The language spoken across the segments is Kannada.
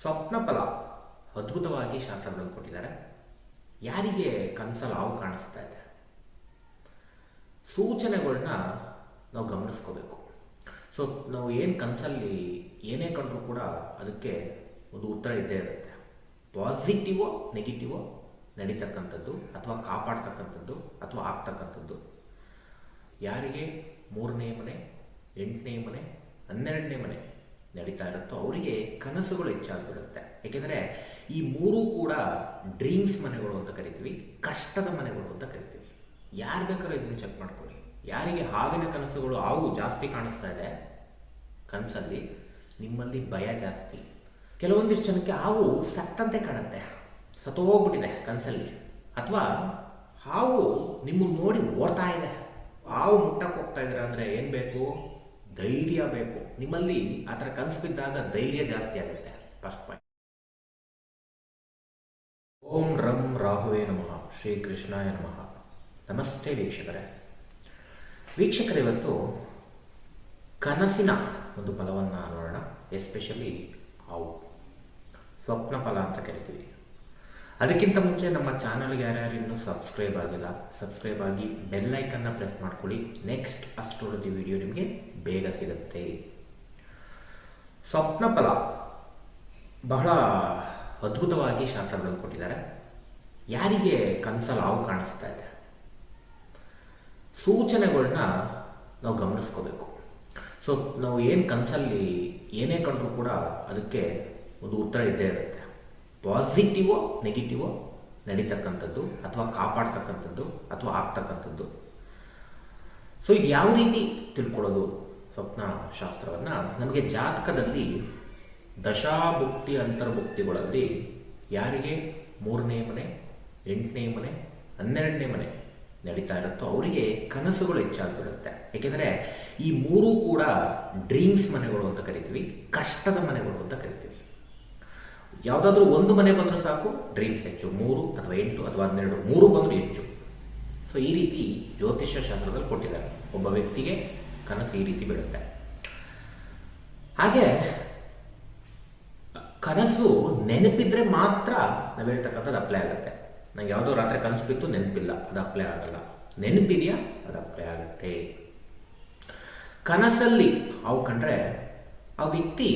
ಸ್ವಪ್ನ ಫಲ ಅದ್ಭುತವಾಗಿ ಶಾಸ್ತ್ರಗಳನ್ನು ಕೊಟ್ಟಿದ್ದಾರೆ. ಯಾರಿಗೆ ಕನಸಲ್ಲಿ ಹಾವು ಕಾಣಿಸ್ತಾ ಇದೆ? ಸೂಚನೆಗಳನ್ನ ನಾವು ಗಮನಿಸ್ಕೋಬೇಕು. ಸೊ ನಾವು ಏನು ಕನಸಲ್ಲಿ ಏನೇ ಕಂಡರೂ ಕೂಡ ಅದಕ್ಕೆ ಒಂದು ಉತ್ತರ ಇದ್ದೇ ಇರುತ್ತೆ. ಪಾಸಿಟಿವೋ, ನೆಗೆಟಿವೋ ನಡೀತಕ್ಕಂಥದ್ದು ಅಥವಾ ಕಾಪಾಡ್ತಕ್ಕಂಥದ್ದು ಅಥವಾ ಆಗ್ತಕ್ಕಂಥದ್ದು. ಯಾರಿಗೆ? ಮೂರನೇ ಮನೆ, ಎಂಟನೇ ಮನೆ, ಹನ್ನೆರಡನೇ ಮನೆ. ನಡೀತಾ ಇರುತ್ತೋ, ಅವರಿಗೆ ಕನಸುಗಳು ಹೆಚ್ಚಾಗ್ಬಿಡುತ್ತೆ. ಏಕೆಂದರೆ ಈ ಮೂರೂ ಕೂಡ ಡ್ರೀಮ್ಸ್ ಮನೆಗಳು ಅಂತ ಕರಿತೀವಿ, ಕಷ್ಟದ ಮನೆಗಳು ಅಂತ ಕರಿತೀವಿ. ಯಾರು ಬೇಕಾದ್ರೂ ಇದನ್ನು ಚೆಕ್ ಮಾಡ್ಕೊಳ್ಳಿ. ಯಾರಿಗೆ ಹಾವಿನ ಕನಸುಗಳು ಹಾವು ಜಾಸ್ತಿ ಕಾಣಿಸ್ತಾ ಇದೆ, ಕನಸಲ್ಲಿ ನಿಮ್ಮಲ್ಲಿ ಭಯ ಜಾಸ್ತಿ. ಕೆಲವೊಂದಿಷ್ಟು ಜನಕ್ಕೆ ಹಾವು ಸತ್ತಂತೆ ಕಾಣುತ್ತೆ, ಸತ್ತೋಗ್ಬಿಟ್ಟಿದೆ ಕನಸಲ್ಲಿ. ಅಥವಾ ಹಾವು ನಿಮ್ಮನ್ನು ನೋಡಿ ಓಡ್ತಾ ಇದೆ. ಹಾವು ಮುಟ್ಟಕ್ಕೆ ಹೋಗ್ತಾ ಇದ್ರೆ ಅಂದರೆ ಏನು ಬೇಕು? ಧೈರ್ಯ ಬೇಕು. ನಿಮ್ಮಲ್ಲಿ ಆ ಥರ ಕನಸು ಬಿದ್ದಾಗ ಧೈರ್ಯ ಜಾಸ್ತಿ ಆಗುತ್ತೆ. ಫಸ್ಟ್ ಪಾಯಿಂಟ್ ಓಂ ರಂ ರಾಹುವೇ ನಮಃ. ಶ್ರೀ ಕೃಷ್ಣಾಯ ನಮಃ. ನಮಸ್ತೆ ವೀಕ್ಷಕರೇ. ವೀಕ್ಷಕರೇ, ಇವತ್ತು ಕನಸಿನ ಒಂದು ಫಲವನ್ನು ನೋಡೋಣ. ಎಸ್ಪೆಷಲಿ ಹಾವು. ಸ್ವಪ್ನ ಫಲ ಅಂತ ಕರಿತೀವಿ. ಅದಕ್ಕಿಂತ ಮುಂಚೆ ನಮ್ಮ ಚಾನಲ್ಗೆ ಯಾರ್ಯಾರು ಇನ್ನೂ ಸಬ್ಸ್ಕ್ರೈಬ್ ಆಗಿಲ್ಲ, ಸಬ್ಸ್ಕ್ರೈಬ್ ಆಗಿ ಬೆಲ್ಲೈಕನ್ನ ಪ್ರೆಸ್ ಮಾಡ್ಕೊಳ್ಳಿ. ನೆಕ್ಸ್ಟ್ ಅಸ್ಟ್ರಾಲಜಿ ವಿಡಿಯೋ ನಿಮಗೆ ಬೇಗ ಸಿಗುತ್ತೆ. ಸ್ವಪ್ನ ಫಲ. ಬಹಳ ಅದ್ಭುತವಾಗಿ ಶಾಸ್ತ್ರಗಳನ್ನು ಕೊಟ್ಟಿದ್ದಾರೆ. ಯಾರಿಗೆ ಕನಸಲ್ಲಿ ಹಾವು ಕಾಣಿಸ್ತಾ ಇದೆ? ಸೂಚನೆಗಳನ್ನ ನಾವು ಗಮನಿಸ್ಕೋಬೇಕು. ಸೊ ನಾವು ಏನು ಕನಸಲ್ಲಿ ಏನೇ ಕಂಡರೂ ಕೂಡ ಅದಕ್ಕೆ ಒಂದು ಉತ್ತರ ಇದ್ದೇ ಇರುತ್ತೆ. ಪಾಸಿಟಿವೋ ನೆಗೆಟಿವೋ ನಡೀತಕ್ಕಂಥದ್ದು ಅಥವಾ ಕಾಪಾಡ್ತಕ್ಕಂಥದ್ದು ಅಥವಾ ಆಗ್ತಕ್ಕಂಥದ್ದು. ಸೊ ಇದು ಯಾವ ರೀತಿ ತಿಳ್ಕೊಳ್ಳೋದು ಸ್ವಪ್ನ ಶಾಸ್ತ್ರವನ್ನು ನಮಗೆ ಜಾತಕದಲ್ಲಿ ದಶಾಭುಕ್ತಿ ಅಂತರ್ಭುಕ್ತಿಗಳಲ್ಲಿ ಯಾರಿಗೆ? ಮೂರನೇ ಮನೆ, ಎಂಟನೇ ಮನೆ, ಹನ್ನೆರಡನೇ ಮನೆ ನಡೀತಾ ಇರುತ್ತೋ ಅವರಿಗೆ ಕನಸುಗಳು ಹೆಚ್ಚಾಗ್ಬಿಡುತ್ತೆ. ಏಕೆಂದರೆ ಈ ಮೂರೂ ಕೂಡ ಡ್ರೀಮ್ಸ್ ಮನೆಗಳು ಅಂತ ಕರಿತೀವಿ, ಕಷ್ಟದ ಮನೆಗಳು ಅಂತ ಕರಿತೀವಿ. ಯಾವುದಾದ್ರೂ ಒಂದು ಮನೆ ಬಂದರೂ ಸಾಕು ಡ್ರೀಮ್ಸ್ ಹೆಚ್ಚು, ಮೂರು ಅಥವಾ ಎಂಟು ಅಥವಾ ಹನ್ನೆರಡು, ಮೂರು ಬಂದರೂ ಹೆಚ್ಚು. ಸೊ ಈ ರೀತಿ ಜ್ಯೋತಿಷ್ಯ ಶಾಸ್ತ್ರದಲ್ಲಿ ಕೊಟ್ಟಿದ್ದಾರೆ. ಒಬ್ಬ ವ್ಯಕ್ತಿಗೆ ಕನಸು ಈ ರೀತಿ ಬೀಳುತ್ತೆ. ಹಾಗೆ, ಕನಸು ನೆನಪಿದ್ರೆ ಮಾತ್ರ ನಾವು ಹೇಳ್ತಕ್ಕಂಥದ್ದು ಅಪ್ಲೈ ಆಗುತ್ತೆ. ನಂಗೆ ಯಾವುದೋ ರಾತ್ರಿ ಕನಸು ಬಿತ್ತು, ನೆನಪಿಲ್ಲ. ಅದು ಅಪ್ಲೈ ಆಗಲ್ಲ. ನೆನಪಿದೆಯಾ? ಅದು ಅಪ್ಲೈ ಆಗುತ್ತೆ. ಕನಸಲ್ಲಿ, ಅವು ಕಂಡ್ರೆ, ಆ ವ್ಯಕ್ತಿ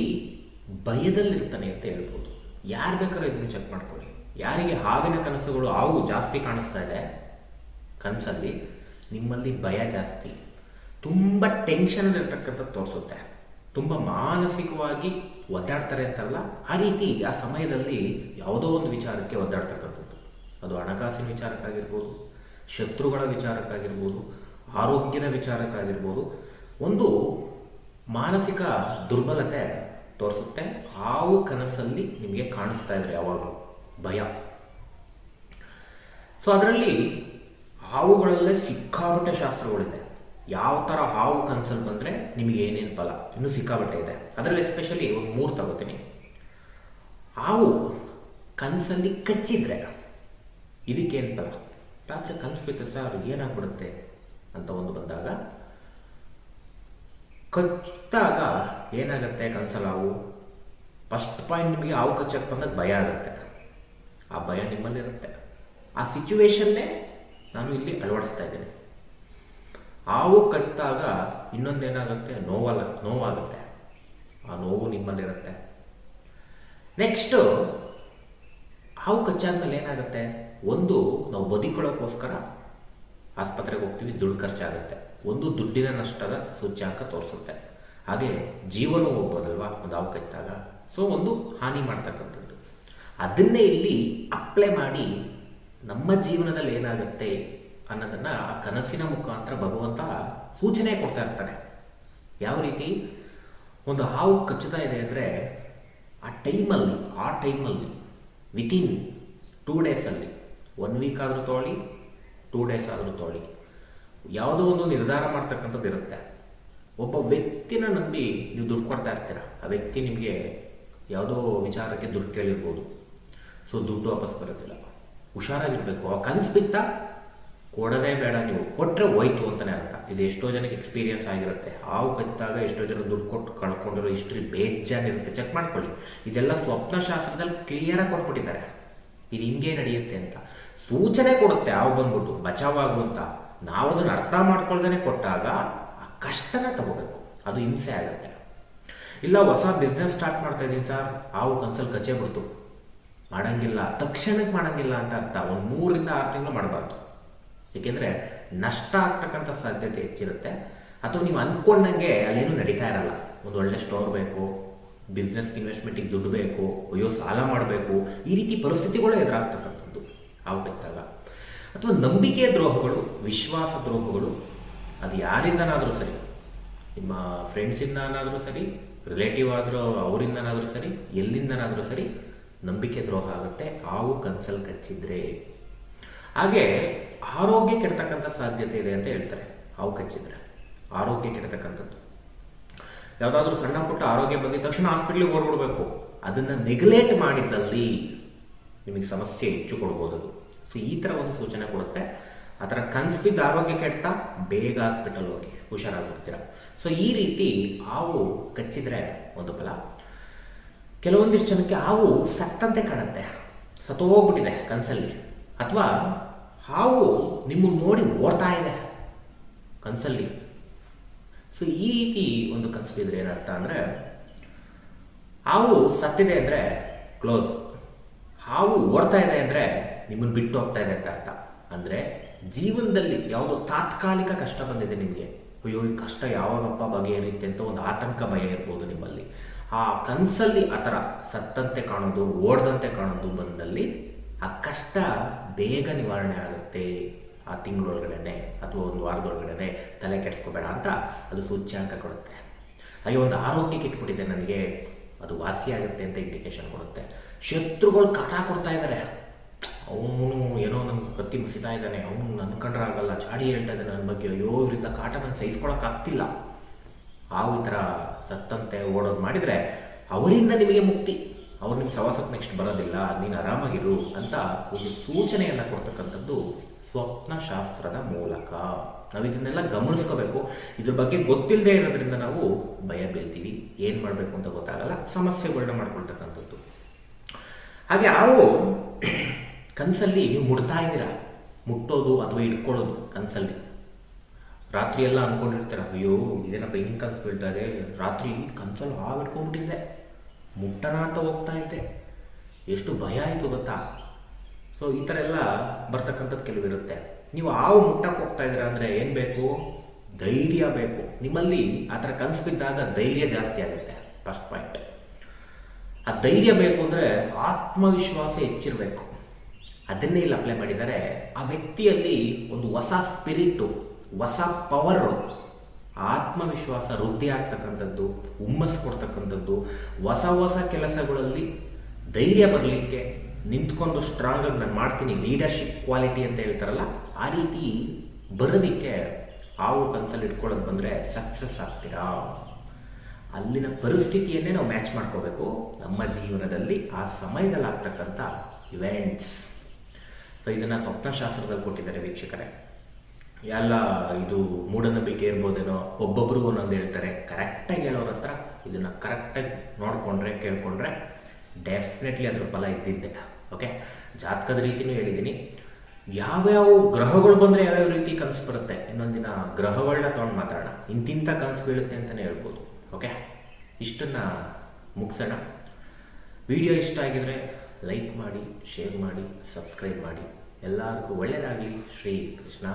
ಭಯದಲ್ಲಿರ್ತಾನೆ ಅಂತ ಹೇಳ್ಬೋದು. ಯಾರು ಬೇಕಾದ್ರೂ ಇದನ್ನು ಚೆಕ್ ಮಾಡ್ಕೊಳ್ಳಿ. ಯಾರಿಗೆ ಹಾವಿನ ಕನಸುಗಳು ಹಾವು ಜಾಸ್ತಿ ಕಾಣಿಸ್ತಾ ಇದೆ, ಕನಸಲ್ಲಿ ನಿಮ್ಮಲ್ಲಿ ಭಯ ಜಾಸ್ತಿ. ತುಂಬ ಟೆನ್ಷನ್ ಇರ್ತಕ್ಕಂಥದ್ದು ತೋರಿಸುತ್ತೆ. ತುಂಬ ಮಾನಸಿಕವಾಗಿ ಒದ್ದಾಡ್ತಾರೆ ಅಂತಲ್ಲ, ಆ ರೀತಿ ಆ ಸಮಯದಲ್ಲಿ ಯಾವುದೋ ಒಂದು ವಿಚಾರಕ್ಕೆ ಒದ್ದಾಡ್ತಕ್ಕಂಥದ್ದು. ಅದು ಹಣಕಾಸಿನ ವಿಚಾರಕ್ಕಾಗಿರ್ಬೋದು, ಶತ್ರುಗಳ ವಿಚಾರಕ್ಕಾಗಿರ್ಬೋದು, ಆರೋಗ್ಯದ ವಿಚಾರಕ್ಕಾಗಿರ್ಬೋದು. ಒಂದು ಮಾನಸಿಕ ದುರ್ಬಲತೆ ತೋರಿಸುತ್ತೆ. ಹಾವು ಕನಸಲ್ಲಿ ನಿಮಗೆ ಕಾಣಿಸ್ತಾ ಇದ್ರೆ ಯಾವಾಗಲೂ. ಭಯ. ಸೊ ಅದರಲ್ಲಿ ಹಾವುಗಳಲ್ಲೇ ಸಿಕ್ಕಾಬಟ್ಟೆ ಶಾಸ್ತ್ರಗಳಿದೆ. ಯಾವ ಥರ ಹಾವು ಕನಸಲ್ಲಿ ಬಂದರೆ ನಿಮಗೆ ಏನೇನು ಫಲ? ಇನ್ನೂ ಸಿಕ್ಕಾಬಟ್ಟೆ ಇದೆ. ಅದರಲ್ಲಿ ಎಸ್ಪೆಷಲಿ ಒಂದು ಮೂರು ತಗೋತೀನಿ. ಹಾವು ಕನಸಲ್ಲಿ ಕಚ್ಚಿದ್ರೆ ಇದಕ್ಕೇನು ಫಲ? ರಾತ್ರಿ ಕನಸು ಬಿದ್ದರೆ ಸರ್ ಏನಾಗ್ಬಿಡುತ್ತೆ ಅಂತ ಒಂದು ಬಂದಾಗ ಕಚ್ಚಿದಾಗ ಏನಾಗುತ್ತೆ ಕನ್ಸಲ್ ಹಾವು ಫಸ್ಟ್ ಪಾಯಿಂಟ್ ನಿಮಗೆ ಹಾವು ಕಚ್ಚಕ್ಕೆ ಬಂದಾಗ ಭಯ ಆಗುತ್ತೆ. ಆ ಭಯ ನಿಮ್ಮಲ್ಲಿರುತ್ತೆ. ಆ ಸಿಚುವೇಶನ್ನೇ ನಾನು ಇಲ್ಲಿ ಅಳವಡಿಸ್ತಾ ಇದ್ದೀನಿ. ಹಾವು ಕಚ್ಚಿದಾಗ ಇನ್ನೊಂದೇನಾಗುತ್ತೆ? ನೋವಲ್ಲ, ನೋವಾಗುತ್ತೆ. ಆ ನೋವು ನಿಮ್ಮಲ್ಲಿರುತ್ತೆ. ನೆಕ್ಸ್ಟು ಹಾವು ಕಚ್ಚಾದ್ಮೇಲೆ ಏನಾಗುತ್ತೆ? ಒಂದು ನಾವು ಬದುಕೊಳ್ಳೋಕ್ಕೋಸ್ಕರ ಆಸ್ಪತ್ರೆಗೆ ಹೋಗ್ತೀವಿ, ದುಡ್ಡು ಖರ್ಚಾಗುತ್ತೆ. ಒಂದು ದುಡ್ಡಿನ ನಷ್ಟದ ಸೂಚ್ಯಾಂಕ ತೋರಿಸುತ್ತೆ. ಹಾಗೆ ಜೀವನ ಹೋಗ್ಬೋದಲ್ವಾ? ಒಂದು ಹಾವು ಸೊ ಒಂದು ಹಾನಿ ಮಾಡ್ತಕ್ಕಂಥದ್ದು. ಅದನ್ನೇ ಇಲ್ಲಿ ಅಪ್ಲೈ ಮಾಡಿ ನಮ್ಮ ಜೀವನದಲ್ಲಿ ಏನಾಗುತ್ತೆ ಅನ್ನೋದನ್ನು ಆ ಕನಸಿನ ಮುಖಾಂತರ ಭಗವಂತ ಸೂಚನೆ ಕೊಡ್ತಾ ಇರ್ತಾನೆ. ಯಾವ ರೀತಿ? ಒಂದು ಹಾವು ಕಚ್ಚುತ್ತಾ ಇದೆ ಅಂದರೆ ಆ ಟೈಮಲ್ಲಿ ಆ ಟೈಮಲ್ಲಿ ವಿತಿನ್ ಟೂ ಡೇಸಲ್ಲಿ ಒನ್ ವೀಕ್ ಆದರೂ ತೊಗೊಳ್ಳಿ ಟೂ ಡೇಸ್ ಆದರೂ ತೋಳಿ ಯಾವುದೋ ಒಂದು ನಿರ್ಧಾರ ಮಾಡ್ತಕ್ಕಂಥದ್ದು ಇರುತ್ತೆ. ಒಬ್ಬ ವ್ಯಕ್ತಿನ ನಂಬಿ ನೀವು ದುಡ್ಡು ಕೊಡ್ತಾ ಇರ್ತೀರ. ಆ ವ್ಯಕ್ತಿ ನಿಮಗೆ ಯಾವುದೋ ವಿಚಾರಕ್ಕೆ ದುಡ್ಡು ಕೇಳಿರ್ಬೋದು. ಸೊ ದುಡ್ಡು ವಾಪಸ್ ಬರೋದಿಲ್ಲ ಹುಷಾರಾಗಿರಬೇಕು. ಆ ಕನಸು ಬಿತ್ತ ಕೊಡೋದೇ ಬೇಡ ನೀವು. ಕೊಟ್ಟರೆ ಹೋಯ್ತು ಅಂತಲೇ ಅರ್ಥ. ಇದು ಎಷ್ಟೋ ಜನಕ್ಕೆ ಎಕ್ಸ್ಪೀರಿಯನ್ಸ್ ಆಗಿರುತ್ತೆ. ಹಾವು ಕಚ್ಚಿದಾಗ ಎಷ್ಟೋ ಜನ ದುಡ್ಡು ಕೊಟ್ಟು ಕಳ್ಕೊಂಡಿರೋ ಹಿಸ್ಟ್ರಿ ಬೇಜಾನಿರುತ್ತೆ ಚೆಕ್ ಮಾಡ್ಕೊಳ್ಳಿ. ಇದೆಲ್ಲ ಸ್ವಪ್ನಶಾಸ್ತ್ರದಲ್ಲಿ ಕ್ಲಿಯರಾಗಿ ಕೊಟ್ಬಿಟ್ಟಿದ್ದಾರೆ. ಇದು ಹಿಂಗೆ ನಡೆಯುತ್ತೆ ಅಂತ. ಸೂಚನೆ ಕೊಡುತ್ತೆ, ಹಾವು ಬಂದ್ಬಿಟ್ಟು ಬಚಾವಾಗು ಅಂತ ನಾವು ಅದನ್ನು ಅರ್ಥ ಮಾಡ್ಕೊಳ್ದೇ ಕೊಟ್ಟಾಗ ಆ ಕಷ್ಟನ ತಗೋಬೇಕು. ಅದು ಹಿಂಸೆ ಆಗುತ್ತೆ. ಇಲ್ಲ, ಹೊಸ ಬಿಸ್ನೆಸ್ ಸ್ಟಾರ್ಟ್ ಮಾಡ್ತಾ ಇದ್ದೀನಿ ಸರ್. ಹಾವು ಕನ್ಸಲ್ ಕಚ್ಚೆ ಬಿಡ್ತು. ಮಾಡಂಗಿಲ್ಲ. ತಕ್ಷಣಕ್ಕೆ ಮಾಡಂಗಿಲ್ಲ ಅಂತ ಅರ್ಥ. ಒಂದು ಮೂರರಿಂದ ಆರು ತಿಂಗಳು ಮಾಡಬಾರ್ದು. ಏಕೆಂದರೆ ನಷ್ಟ ಆಗ್ತಕ್ಕಂಥ ಸಾಧ್ಯತೆ ಹೆಚ್ಚಿರುತ್ತೆ. ಅಥವಾ ನೀವು ಅಂದ್ಕೊಂಡಂಗೆ ಅಲ್ಲೇನು ನಡೀತಾ ಇರಲ್ಲ. ಒಂದು ಒಳ್ಳೆ ಸ್ಟೋರ್ ಬೇಕು ಬಿಸ್ನೆಸ್ ಇನ್ವೆಸ್ಟ್ಮೆಂಟಿಗೆ ದುಡ್ಡು ಬೇಕು, ಅಯ್ಯೋ, ಸಾಲ ಮಾಡಬೇಕು. ಈ ರೀತಿ ಪರಿಸ್ಥಿತಿಗಳು ಎದುರಾಗ್ತಕ್ಕಂಥದ್ದು. ಕಚ್ಚಾಗ ಅಥವಾ ನಂಬಿಕೆ ದ್ರೋಹಗಳು, ವಿಶ್ವಾಸ ದ್ರೋಹಗಳು, ಅದು ಯಾರಿಂದನಾದರೂ ಸರಿ, ನಿಮ್ಮ ಫ್ರೆಂಡ್ಸಿಂದನಾದರೂ ಸರಿ, ರಿಲೇಟಿವ್ ಆದರೂ, ಅವರಿಂದನಾದರೂ ಸರಿ, ಎಲ್ಲಿಂದನಾದರೂ ಸರಿ ನಂಬಿಕೆ ದ್ರೋಹ ಆಗುತ್ತೆ, ಹಾವು ಕನ್ಸಲ್ ಕಚ್ಚಿದ್ರೆ. ಹಾಗೆ ಆರೋಗ್ಯ ಕೆಡ್ತಕ್ಕಂಥ ಸಾಧ್ಯತೆ ಇದೆ ಅಂತ ಹೇಳ್ತಾರೆ, ಹಾವು ಕಚ್ಚಿದ್ರೆ. ಆರೋಗ್ಯ ಕೆಡ್ತಕ್ಕಂಥದ್ದು. ಯಾವುದಾದ್ರೂ ಸಣ್ಣ ಪುಟ್ಟ ಆರೋಗ್ಯ ಬಂದಿದ ತಕ್ಷಣ ಹಾಸ್ಪಿಟ್ಲಿಗೆ ಓಡ್ಬಿಡ್ಬೇಕು ಅದನ್ನು ನೆಗ್ಲೆಕ್ಟ್ ಮಾಡಿದ್ದಲ್ಲಿ ನಿಮಗೆ ಸಮಸ್ಯೆ ಹೆಚ್ಚು ಕೊಡ್ಬೋದು ಸೊ ಈ ಥರ ಒಂದು ಸೂಚನೆ ಕೊಡುತ್ತೆ. ಆ ಥರ ಕನ್ಸು ಬಿದ್ದ ಆರೋಗ್ಯ ಕೆಡ್ತಾ ಬೇಗ ಹಾಸ್ಪಿಟಲ್ ಹೋಗಿ ಹುಷಾರಾಗ್ಬಿಡ್ತೀರ. ಸೊ ಈ ರೀತಿ ಹಾವು ಕಚ್ಚಿದ್ರೆ ಒಂದು ಫಲ. ಕೆಲವೊಂದಿಷ್ಟು ಜನಕ್ಕೆ ಹಾವು ಸತ್ತಂತೆ ಕಾಣುತ್ತೆ. ಸತ್ತು ಹೋಗ್ಬಿಟ್ಟಿದೆ ಕನಸಲ್ಲಿ. ಅಥವಾ ಹಾವು ನಿಮ್ಮನ್ನು ನೋಡಿ ಓಡ್ತಾ ಇದೆ ಕನಸಲ್ಲಿ. ಸೊ ಈ ರೀತಿ ಒಂದು ಕನಸು ಬಿದ್ದರೆ ಏನರ್ಥ ಅಂದರೆ, ಹಾವು ಸತ್ತಿದೆ ಅಂದರೆ ಕ್ಲೋಸ್ ಹಾವು ಓಡ್ತಾ ಇದೆ ಅಂದರೆ ನಿಮ್ಮನ್ನು ಬಿಟ್ಟು ಹೋಗ್ತಾ ಇದೆ ಅಂತ ಅರ್ಥ. ಅಂದರೆ ಜೀವನದಲ್ಲಿ ಯಾವುದೋ ತಾತ್ಕಾಲಿಕ ಕಷ್ಟ ಬಂದಿದೆ ನಿಮಗೆ. ಅಯ್ಯೋ, ಈ ಕಷ್ಟ ಯಾವಾಗಪ್ಪ ಬಗೆಹರಿಯುತ್ತೆ ಅಂತ ಒಂದು ಆತಂಕ ಭಯ ಇರ್ಬೋದು ನಿಮ್ಮಲ್ಲಿ. ಆ ಕನಸಲ್ಲಿ ಆ ಥರ ಸತ್ತಂತೆ ಕಾಣೋದು, ಓಡ್ದಂತೆ ಕಾಣೋದು ಬಂದಲ್ಲಿ ಆ ಕಷ್ಟ ಬೇಗ ನಿವಾರಣೆ ಆಗುತ್ತೆ ಆ ತಿಂಗಳೊಳಗಡೆನೆ ಅಥವಾ ಒಂದು ವಾರದೊಳಗಡೆನೆ ತಲೆ ಕೆಡಿಸ್ಕೋಬೇಡ ಅಂತ ಅದು ಸೂಚ್ಯಾಂಕ ಕೊಡುತ್ತೆ. ಹಾಗೆ ಒಂದು ಆರೋಗ್ಯ ಕೆಟ್ಬಿಟ್ಟಿದೆ ನನಗೆ, ಅದು ವಾಸಿ ಆಗುತ್ತೆ ಅಂತ ಇಂಡಿಕೇಶನ್ ಕೊಡುತ್ತೆ. ಶತ್ರುಗಳು ಕಾಟ ಕೊಡ್ತಾ ಇದ್ದಾರೆ ಅವನು ಏನೋ ನನ್ಗೆ ಕತ್ತಿ ಮುಸಿತಾ ಇದ್ದಾನೆ, ಅವನು ನನ್ನ ಕಂಡ್ರೆ ಆಗಲ್ಲ, ಚಾಡಿ ಹೇಳ್ತಾ ಇದ್ದಾನೆ ನನ್ನ ಬಗ್ಗೆ, ಅಯ್ಯೋ, ಇವರಿಂದ ಕಾಟ ನಾನು ಸಹಿಸ್ಕೊಳಕ್ಕಾಗ್ತಿಲ್ಲ ಹಾವು ಈ ಥರ ಸತ್ತಂತೆ ಓಡೋದು ಮಾಡಿದರೆ ಅವರಿಂದ ನಿಮಗೆ ಮುಕ್ತಿ. ಅವ್ರು ನಿಮ್ಮ ಸವಾಸಕ್ಕೆ ನೆಕ್ಸ್ಟ್ ಬರೋದಿಲ್ಲ, ನೀನು ಆರಾಮಾಗಿರು ಅಂತ ಒಂದು ಸೂಚನೆಯನ್ನು ಕೊಡ್ತಕ್ಕಂಥದ್ದು ಸ್ವಪ್ನಶಾಸ್ತ್ರದ ಮೂಲಕ. ನಾವು ಇದನ್ನೆಲ್ಲ ಗಮನಿಸ್ಕೋಬೇಕು. ಇದ್ರ ಬಗ್ಗೆ ಗೊತ್ತಿಲ್ಲದೆ ಇರೋದ್ರಿಂದ ನಾವು ಭಯ ಬೀಳ್ತೀವಿ ಏನು ಮಾಡಬೇಕು ಅಂತ ಗೊತ್ತಾಗಲ್ಲ ಸಮಸ್ಯೆಗಳನ್ನ ಮಾಡ್ಕೊಳ್ತಕ್ಕಂಥದ್ದು. ಹಾಗೆ ಹಾವು ಕನಸಲ್ಲಿ ಮುಟ್ತಾ ಇದ್ದೀರಾ? ಮುಟ್ಟೋದು ಅಥವಾ ಇಟ್ಕೊಳ್ಳೋದು ಕನಸಲ್ಲಿ? ರಾತ್ರಿ ಎಲ್ಲ ಅನ್ಕೊಂಡಿರ್ತೀರ, ಅಯ್ಯೋ ಇದೇನಪ್ಪ ಹಿಂಗೆ ಕನಸು ಬೀಳ್ತಾ ಇದೆ. ರಾತ್ರಿ ಕನಸಲ್ಲಿ ಹಾವು ಇಟ್ಕೊಂಡ್ಬಿಟ್ಟಿದ್ದೆ ಮುಟ್ಟಣ ಅಂತ ಹೋಗ್ತಾ ಇದ್ದೆ ಎಷ್ಟು ಭಯ ಆಯಿತು ಗೊತ್ತಾ? ಸೊ ಈ ಥರ ಎಲ್ಲ ಬರ್ತಕ್ಕಂಥದ್ದು ಕೆಲವಿರುತ್ತೆ. ನೀವು ಹಾವು ಮುಟ್ಟಕ್ಕೆ ಹೋಗ್ತಾ ಇದ್ದೀರಾ ಅಂದರೆ ಏನು ಬೇಕು? ಧೈರ್ಯ ಬೇಕು. ನಿಮ್ಮಲ್ಲಿ ಆ ಥರ ಕನಸು ಬಿದ್ದಾಗ ಧೈರ್ಯ ಜಾಸ್ತಿ ಆಗುತ್ತೆ. ಫಸ್ಟ್ ಪಾಯಿಂಟ್ ಆ ಧೈರ್ಯ ಬೇಕು ಅಂದರೆ ಆತ್ಮವಿಶ್ವಾಸ ಹೆಚ್ಚಿರಬೇಕು. ಅದನ್ನೇ ಇಲ್ಲಿ ಅಪ್ಲೈ ಮಾಡಿದರೆ ಆ ವ್ಯಕ್ತಿಯಲ್ಲಿ ಒಂದು ಹೊಸ ಸ್ಪಿರಿಟು ಹೊಸ ಪವರು ಆತ್ಮವಿಶ್ವಾಸ ವೃದ್ಧಿ ಆಗ್ತಕ್ಕಂಥದ್ದು, ಹುಮ್ಮಸ್ ಕೊಡ್ತಕ್ಕಂಥದ್ದು, ಹೊಸ ಹೊಸ ಕೆಲಸಗಳಲ್ಲಿ ಧೈರ್ಯ ಬರಲಿಕ್ಕೆ ನಿಂತ್ಕೊಂಡು ಸ್ಟ್ರಾಂಗ್ ಆಗಿ ನಾನು ಮಾಡ್ತೀನಿ ಲೀಡರ್ಶಿಪ್ ಕ್ವಾಲಿಟಿ ಅಂತ ಹೇಳ್ತಾರಲ್ಲ, ಆ ರೀತಿ ಬರೋದಿಕ್ಕೆ ಹಾವು ಕನ್ಸಲ್ಲಿ ಇಟ್ಕೊಳ್ಳೋದು ಬಂದರೆ ಸಕ್ಸಸ್ ಆಗ್ತೀರಾ? ಅಲ್ಲಿನ ಪರಿಸ್ಥಿತಿಯನ್ನೇ ನಾವು ಮ್ಯಾಚ್ ಮಾಡ್ಕೋಬೇಕು. ನಮ್ಮ ಜೀವನದಲ್ಲಿ ಆ ಸಮಯದಲ್ಲಾಗ್ತಕ್ಕಂಥ ಇವೆಂಟ್ಸ್ ಸೊ ಇದನ್ನು ಸ್ವಪ್ನಶಾಸ್ತ್ರದಲ್ಲಿ ಕೊಟ್ಟಿದ್ದಾರೆ ವೀಕ್ಷಕರೇ. ಎಲ್ಲ ಇದು ಮೂಢನಂಬಿಕೆ ಇರ್ಬೋದೇನೋ ಒಬ್ಬೊಬ್ಬರು ಒಂದೊಂದು ಹೇಳ್ತಾರೆ. ಕರೆಕ್ಟಾಗಿ ಹೇಳೋರ ಹತ್ರ ಇದನ್ನು ಕರೆಕ್ಟಾಗಿ ನೋಡಿಕೊಂಡ್ರೆ, ಕೇಳ್ಕೊಂಡ್ರೆ ಡೆಫಿನೆಟ್ಲಿ ಅದ್ರ ಫಲ ಇದ್ದಿದ್ದೆ. ಓಕೆ ಜಾತಕದ ರೀತಿನೂ ಹೇಳಿದ್ದೀನಿ ಯಾವ್ಯಾವ ಗ್ರಹಗಳು ಬಂದರೆ ಯಾವ್ಯಾವ ರೀತಿ ಕನಸು ಬರುತ್ತೆ? ಇನ್ನೊಂದಿನ ಗ್ರಹಗಳನ್ನ ತೊಗೊಂಡು ಮಾತಾಡೋಣ. ಇಂತಿಂಥ ಕನಸು ಬೀಳುತ್ತೆ ಅಂತಲೇ ಹೇಳ್ಬೋದು. ಓಕೆ ಇಷ್ಟನ್ನು ಮುಗಿಸೋಣ. ವಿಡಿಯೋ ಇಷ್ಟ ಆಗಿದರೆ ಲೈಕ್ ಮಾಡಿ ಶೇರ್ ಮಾಡಿ ಸಬ್ಸ್ಕ್ರೈಬ್ ಮಾಡಿ. ಎಲ್ಲರಿಗೂ ಒಳ್ಳೆಯದಾಗಲಿ ಶ್ರೀ ಕೃಷ್ಣ